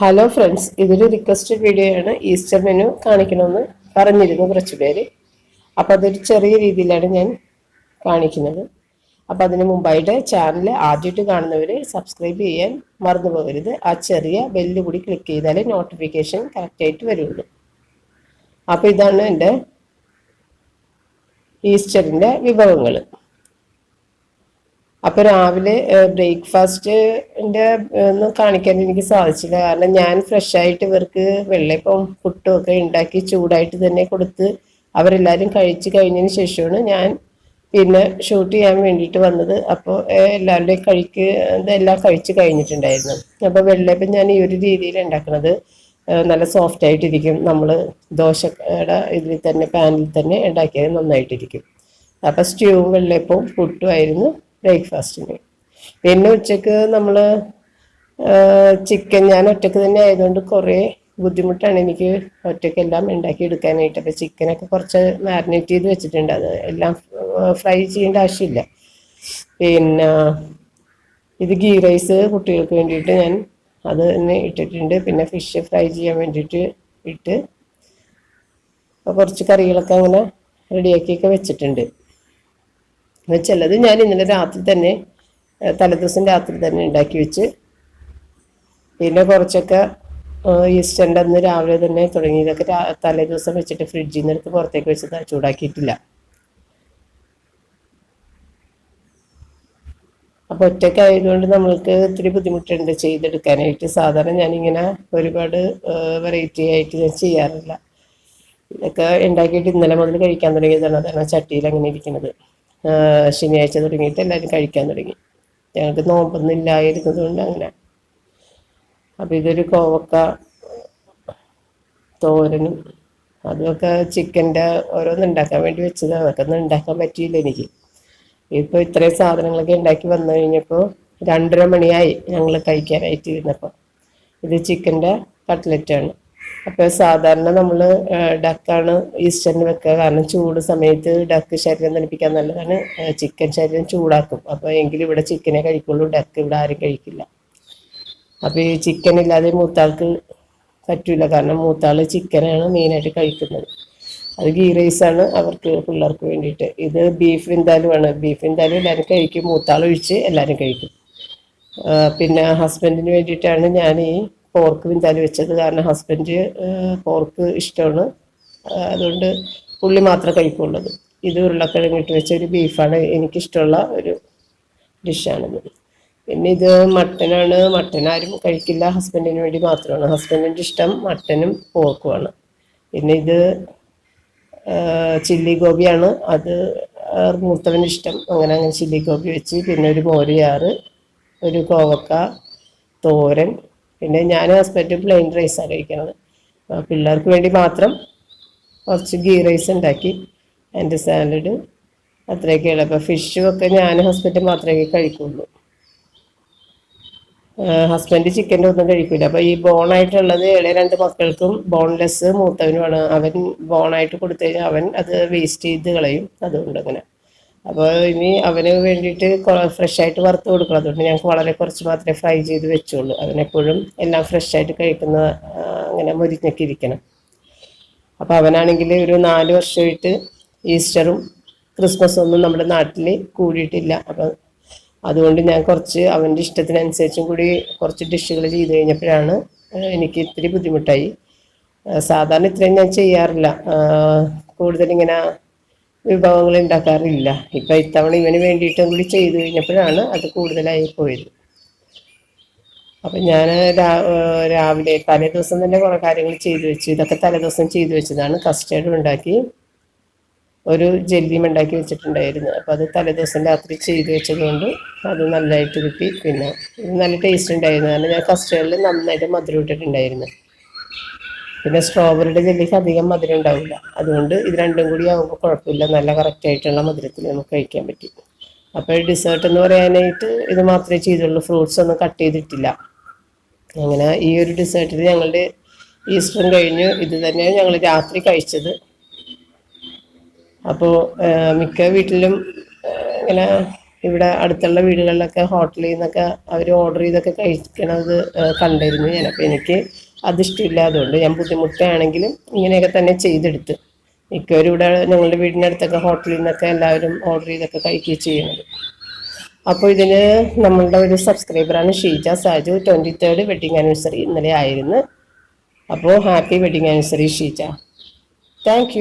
Hello friends ഇതൊരു requested video ആണ്. Easter menu കാണിക്കണമെന്ന് പറഞ്ഞിരുന്നു കുറച്ച് പേര്. അപ്പോൾ അതൊരു ചെറിയ രീതിയിലാണ് ഞാൻ കാണിക്കുന്നത്. അപ്പോൾ അതിന് മുമ്പായിട്ട് ചാനൽ ആദ്യമായിട്ട് കാണുന്നവർ സബ്സ്ക്രൈബ് ചെയ്യാൻ മറന്നു പോകരുത്. ആ ചെറിയ ബെല്ല് കൂടി ക്ലിക്ക് ചെയ്താലേ നോട്ടിഫിക്കേഷൻ കറക്റ്റായിട്ട് വരുള്ളൂ. അപ്പോൾ ഇതാണ് എന്റെ ഈസ്റ്ററിന്റെ വിഭവങ്ങൾ അപ്പൊ രാവിലെ ബ്രേക്ക്ഫാസ്റ്റിന്റെ ഒന്നും കാണിക്കാൻ എനിക്ക് സാധിച്ചില്ല. കാരണം ഞാൻ ഫ്രഷ് ആയിട്ട് ഇവർക്ക് വെള്ളയപ്പം പുട്ടും ഒക്കെ ഉണ്ടാക്കി ചൂടായിട്ട് തന്നെ കൊടുത്ത് അവരെല്ലാവരും കഴിച്ച് കഴിഞ്ഞതിന് ശേഷമാണ് ഞാൻ പിന്നെ ഷൂട്ട് ചെയ്യാൻ വേണ്ടിയിട്ട് വന്നത്. അപ്പോൾ എല്ലാവരുടെയും കഴിക്ക് ഇതെല്ലാം കഴിച്ച് കഴിഞ്ഞിട്ടുണ്ടായിരുന്നു. അപ്പോൾ വെള്ളയപ്പം ഞാൻ ഈ ഒരു രീതിയിൽ ഉണ്ടാക്കുന്നത് നല്ല സോഫ്റ്റ് ആയിട്ടിരിക്കും. നമ്മൾ ദോശയുടെ ഇതിൽ തന്നെ പാനിൽ തന്നെ ഉണ്ടാക്കിയത് നന്നായിട്ടിരിക്കും. അപ്പോൾ സ്റ്റ്യൂവും വെള്ളയപ്പവും പുട്ടുമായിരുന്നു ബ്രേക്ക്ഫാസ്റ്റിന്. പിന്നെ ഉച്ചയ്ക്ക് നമ്മൾ ചിക്കൻ ഞാൻ ഒറ്റയ്ക്ക് തന്നെ ആയതുകൊണ്ട് കുറേ ബുദ്ധിമുട്ടാണ് എനിക്ക് ഒറ്റയ്ക്കെല്ലാം ഉണ്ടാക്കി എടുക്കാനായിട്ട്. അപ്പോൾ ചിക്കനൊക്കെ കുറച്ച് മാരിനേറ്റ് ചെയ്ത് വെച്ചിട്ടുണ്ട്. അത് എല്ലാം ഫ്രൈ ചെയ്യേണ്ട ആവശ്യമില്ല. പിന്നെ ഇത് ഗീ റൈസ് കുട്ടികൾക്ക് വേണ്ടിയിട്ട് ഞാൻ അത് തന്നെ ഇട്ടിട്ടുണ്ട്. പിന്നെ ഫിഷ് ഫ്രൈ ചെയ്യാൻ വേണ്ടിയിട്ട് ഇട്ട് കുറച്ച് കറികളൊക്കെ അങ്ങനെ റെഡിയാക്കിയൊക്കെ വെച്ചിട്ടുണ്ട്. ചിലത് ഞാൻ ഇന്നലെ രാത്രി തന്നെ തലേദിവസം രാത്രി തന്നെ ഉണ്ടാക്കി വെച്ച്. പിന്നെ കുറച്ചൊക്കെ ഈസ്റ്ററിന്റെ അന്ന് രാവിലെ തന്നെ തുടങ്ങിയതൊക്കെ തലേ ദിവസം വെച്ചിട്ട് ഫ്രിഡ്ജിൽ നിന്ന് എടുത്ത് പുറത്തേക്ക് വെച്ച് ചൂടാക്കിയിട്ടില്ല. അപ്പോൾ ഒറ്റയ്ക്കായതുകൊണ്ട് നമ്മൾക്ക് ഇത്തിരി ബുദ്ധിമുട്ടുണ്ട് ചെയ്തെടുക്കാനായിട്ട്. സാധാരണ ഞാനിങ്ങനെ ഒരുപാട് വെറൈറ്റി ആയിട്ട് ഞാൻ ചെയ്യാറില്ല. ഇതൊക്കെ ഉണ്ടാക്കിയിട്ട് ഇന്നലെ മുതൽ കഴിക്കാൻ തുടങ്ങിയതാണ്. അതാണ് ചട്ടിയിൽ അങ്ങനെ ഇരിക്കുന്നത്. ശനിയാഴ്ച തുടങ്ങിയിട്ട് എല്ലാവരും കഴിക്കാൻ തുടങ്ങി. ഞങ്ങൾക്ക് നോമ്പൊന്നും ഇല്ലായിരുന്നത് കൊണ്ട് അങ്ങനെ. അപ്പം ഇതൊരു കോവക്ക തോരനും അതൊക്കെ ചിക്കന്റെ ഓരോന്ന് ഉണ്ടാക്കാൻ വേണ്ടി വെച്ചത്. അതൊക്കെ ഒന്നും ഉണ്ടാക്കാൻ പറ്റിയില്ല എനിക്ക്. ഇപ്പോൾ ഇത്രയും സാധനങ്ങളൊക്കെ ഉണ്ടാക്കി വന്നു കഴിഞ്ഞപ്പോൾ രണ്ടര മണിയായി ഞങ്ങൾ കഴിക്കാനായിട്ട് ഇരുന്നപ്പോൾ ഇത് ചിക്കന്റെ കട്ട്ലറ്റാണ്. അപ്പോൾ സാധാരണ നമ്മൾ ഡക്കാണ് ഈസ്റ്ററിന് വെക്കുക. കാരണം ചൂട് സമയത്ത് ഡക്ക് ശരീരം തണുപ്പിക്കാൻ നല്ലതാണ്. ചിക്കൻ ശരീരം ചൂടാക്കും. അപ്പോൾ എങ്കിലും ഇവിടെ ചിക്കനെ കഴിക്കുള്ളൂ. ഡക്ക് ഇവിടെ ആരും കഴിക്കില്ല. അപ്പോൾ ഈ ചിക്കൻ ഇല്ലാതെ മൂത്താൾക്ക് പറ്റൂല. കാരണം മൂത്താൾ ചിക്കനാണ് മെയിനായിട്ട് കഴിക്കുന്നത്. അത് ഗീ ആണ് അവർക്ക് പിള്ളേർക്ക് വേണ്ടിയിട്ട്. ഇത് ബീഫ് ആണ്. ബീഫ് എന്തായാലും എല്ലാവരും കഴിക്കും. മൂത്താൾ ഒഴിച്ച് എല്ലാവരും കഴിക്കും പിന്നെ ഹസ്ബൻഡിന് വേണ്ടിയിട്ടാണ് ഞാൻ ഈ പോർക്ക് വിന്താലി വെച്ചത് കാരണം ഹസ്ബൻഡ് പോർക്ക് ഇഷ്ടമാണ്. അതുകൊണ്ട് പുള്ളി മാത്രമേ കഴിക്കുള്ളത് ഇത് ഉരുളക്കിഴങ്ങ് ഇട്ട് വെച്ച ഒരു ബീഫാണ് എനിക്കിഷ്ടമുള്ള ഒരു ഡിഷാണിത് പിന്നെ ഇത് മട്ടനാണ് മട്ടൻ ആരും കഴിക്കില്ല. ഹസ്ബൻഡിന് വേണ്ടി മാത്രമാണ്. ഹസ്ബൻഡിന്റെ ഇഷ്ടം മട്ടനും പോർക്കുമാണ് പിന്നെ ഇത് ചില്ലി ഗോപിയാണ് അത് മൂത്തവന് ഇഷ്ടം. അങ്ങനെ അങ്ങനെ ചില്ലി ഗോപി വെച്ച്. പിന്നെ ഒരു മോരിയാറ് ഒരു കോവക്ക തോരൻ പിന്നെ ഞാൻ ഹസ്ബൻഡ് പ്ലെയിൻ റൈസാണ് കഴിക്കുന്നത്. പിള്ളേർക്ക് വേണ്ടി മാത്രം കുറച്ച് ഗീ റൈസ് ഉണ്ടാക്കി എന്റെ സാലഡ് അത്രയൊക്കെയുള്ളൂ അപ്പോൾ ഫിഷും ഒക്കെ ഞാൻ ഹസ്ബൻഡ് മാത്രമേ കഴിക്കുള്ളൂ. ഹസ്ബൻഡ് ചിക്കന്റെ ഒന്നും കഴിക്കില്ല അപ്പോൾ ഈ ബോണായിട്ടുള്ളത് ഇളയ രണ്ട് മക്കൾക്കും ബോൺലെസ് മൂത്തവനുമാണ്. അവൻ ബോണായിട്ട് കൊടുത്തു കഴിഞ്ഞാൽ അവൻ അത് വേസ്റ്റ് ചെയ്ത് കളയും. അതുകൊണ്ട് അങ്ങനെ. അപ്പോൾ ഇനി അവന് വേണ്ടിയിട്ട് ഫ്രഷ് ആയിട്ട് വറുത്ത് കൊടുക്കണം. അതുകൊണ്ട് ഞങ്ങൾക്ക് വളരെ കുറച്ച് മാത്രമേ ഫ്രൈ ചെയ്ത് വെച്ചുള്ളൂ. അവനെപ്പോഴും എല്ലാം ഫ്രഷ് ആയിട്ട് കഴിക്കുന്ന അങ്ങനെ മുരിഞ്ഞൊക്കെ ഇരിക്കണം. അപ്പോൾ അവനാണെങ്കിൽ ഒരു നാല് വർഷമായിട്ട് ഈസ്റ്ററും ക്രിസ്മസും ഒന്നും നമ്മുടെ നാട്ടിൽ കൂടിയിട്ടില്ല. അപ്പം അതുകൊണ്ട് ഞാൻ കുറച്ച് അവന്റെ ഇഷ്ടത്തിനനുസരിച്ചും കൂടി കുറച്ച് ഡിഷുകൾ ചെയ്ത് കഴിഞ്ഞപ്പോഴാണ് എനിക്ക് ഇത്തിരി ബുദ്ധിമുട്ടായി. സാധാരണ ഇത്രയും ഞാൻ ചെയ്യാറില്ല. കൂടുതലിങ്ങനെ വിഭവങ്ങൾ ഉണ്ടാക്കാറില്ല. ഇപ്പം ഇത്തവണ ഇവന് വേണ്ടിയിട്ടും കൂടി ചെയ്തു കഴിഞ്ഞപ്പോഴാണ് അത് കൂടുതലായി പോയത്. അപ്പം ഞാൻ രാവിലെ തലേ ദിവസം തന്നെ കുറേ കാര്യങ്ങൾ ചെയ്തു വെച്ചു. ഇതൊക്കെ തലേ ദിവസം ചെയ്തു വെച്ചതാണ്. കസ്റ്റേർഡ് ഉണ്ടാക്കി ഒരു ജെല്ലിയും ഉണ്ടാക്കി വെച്ചിട്ടുണ്ടായിരുന്നു. അപ്പോൾ അത് തലേദിവസം രാത്രി ചെയ്ത് വെച്ചതുകൊണ്ട് അത് നല്ലതായിട്ട് കിട്ടി പിന്നെ നല്ല ടേസ്റ്റ് ഉണ്ടായിരുന്നു. കാരണം ഞാൻ കസ്റ്റേർഡിൽ നന്നായിട്ട് മധുരം ഇട്ടിട്ടുണ്ടായിരുന്നു. പിന്നെ സ്ട്രോബെറിയുടെ ജെല്ലിക്ക് അധികം മധുരം ഉണ്ടാവില്ല. അതുകൊണ്ട് ഇത് രണ്ടും കൂടി ആകുമ്പോൾ കുഴപ്പമില്ല. നല്ല കറക്റ്റായിട്ടുള്ള മധുരത്തിൽ നമുക്ക് കഴിക്കാൻ പറ്റും. അപ്പോൾ ഡിസേർട്ട് എന്ന് പറയാനായിട്ട് ഇത് മാത്രമേ ചെയ്തുള്ളൂ. ഫ്രൂട്ട്സ് ഒന്നും കട്ട് ചെയ്തിട്ടില്ല. അങ്ങനെ ഈ ഒരു ഡിസേർട്ടിൽ ഞങ്ങളുടെ ഈസ്റ്ററും കഴിഞ്ഞു. ഇത് തന്നെയാണ് ഞങ്ങൾ രാത്രി കഴിച്ചത്. അപ്പോൾ മിക്ക വീട്ടിലും ഇങ്ങനെ ഇവിടെ അടുത്തുള്ള വീടുകളിലൊക്കെ ഹോട്ടലിൽ നിന്നൊക്കെ അവർ ഓർഡർ ചെയ്തൊക്കെ കഴിക്കണത് കണ്ടിരുന്നു ഞാൻ. അപ്പോൾ എനിക്ക് അതിഷ്ടമില്ലാതുകൊണ്ട് ഞാൻ ബുദ്ധിമുട്ടാണെങ്കിലും ഇങ്ങനെയൊക്കെ തന്നെ ചെയ്തെടുത്ത്. മിക്കവരും ഇവിടെ ഞങ്ങളുടെ വീടിനടുത്തൊക്കെ ഹോട്ടലിൽ നിന്നൊക്കെ എല്ലാവരും ഓർഡർ ചെയ്തൊക്കെ കഴിക്കുകയും ചെയ്യുന്നത്. അപ്പോൾ ഇതിന് നമ്മളുടെ ഒരു സബ്സ്ക്രൈബറാണ് Sheeja Saju. Twenty third wedding anniversary ഇന്നലെ ആയിരുന്നു. അപ്പോൾ happy wedding anniversary Sheeja. Thank